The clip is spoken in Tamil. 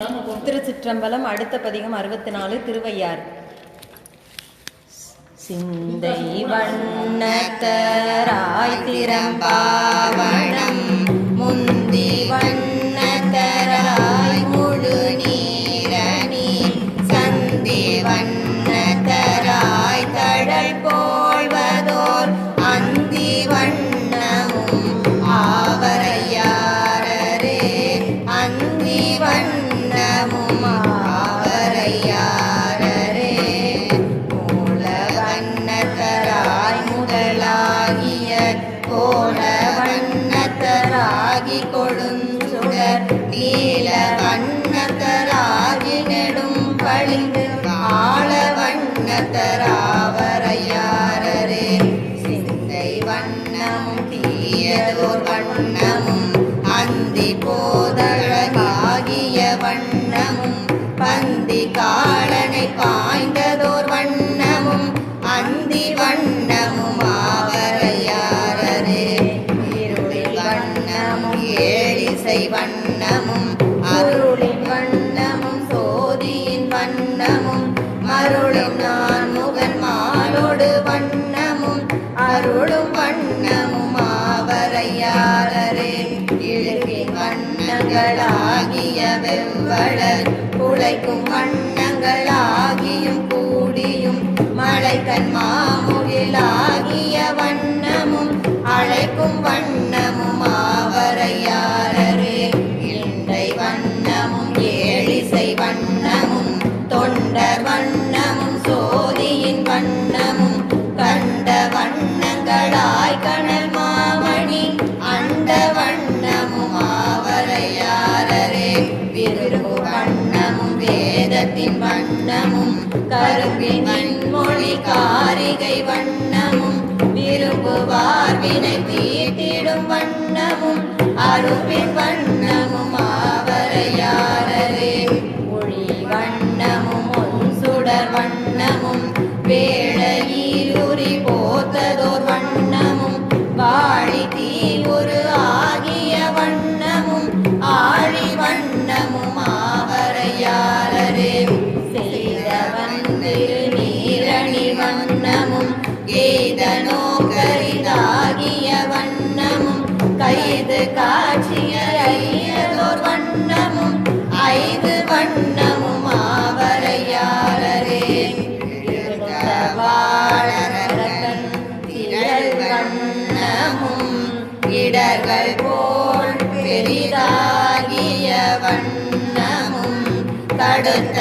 திருச்சிற்றம்பலம் அடுத்த பதிகம் அறுபத்தி நாலு திருவையார் சிந்தை வண்ணத்தராய் திறம்பாவணம் முந்தி வண்ணத்தராய் முழு நீரணி சந்தி வண்ணத்தராய் தழல் போ வண்ணத்தராவரையாரரே சிந்தை வண்ணமும் தீயதோர் வண்ணமும் அந்தி போதழகாகிய வண்ணமும் பந்தி காலனை பாய்ந்ததோர் வண்ணமும் அந்தி வண்ணமும் இருளில் வண்ணமும் ஏழிசை வண்ணமும் அருளும் வண்ணமும் ஆவரையாளரே இழுக்கின் வண்ணங்களாகிய வெவ்வளர் உழைக்கும் வண்ணங்களாகியும் கூடியும் மலைக்கண் மாமுகிலாகிய வண்ணங்களாய் மாமணி அண்ட வண்ணமும் ஆவரையாரரே விரும்பு வண்ணமும் வேதத்தின் வண்ணமும் கரும்பினின் மொழி காரிகை வண்ணமும் விரும்புவார் வினை தீட்டிடும் வண்ணமும் அருப்பின் வண்ணமும் ஆவரையாரரே ஒளி வண்ணமும் சுடர் வண்ணமும் வேளையிலுரி ஏதனோ கரிதாகிய வண்ணமும் கைது காட்சிய ஐயதோர் வண்ணமும் ஐந்து வண்ணமும் ஆவரையாளரே வாழரகன் திரள் வண்ணமும் இடர்கள் போல் பெரிதாகிய வண்ணமும் தடுத்த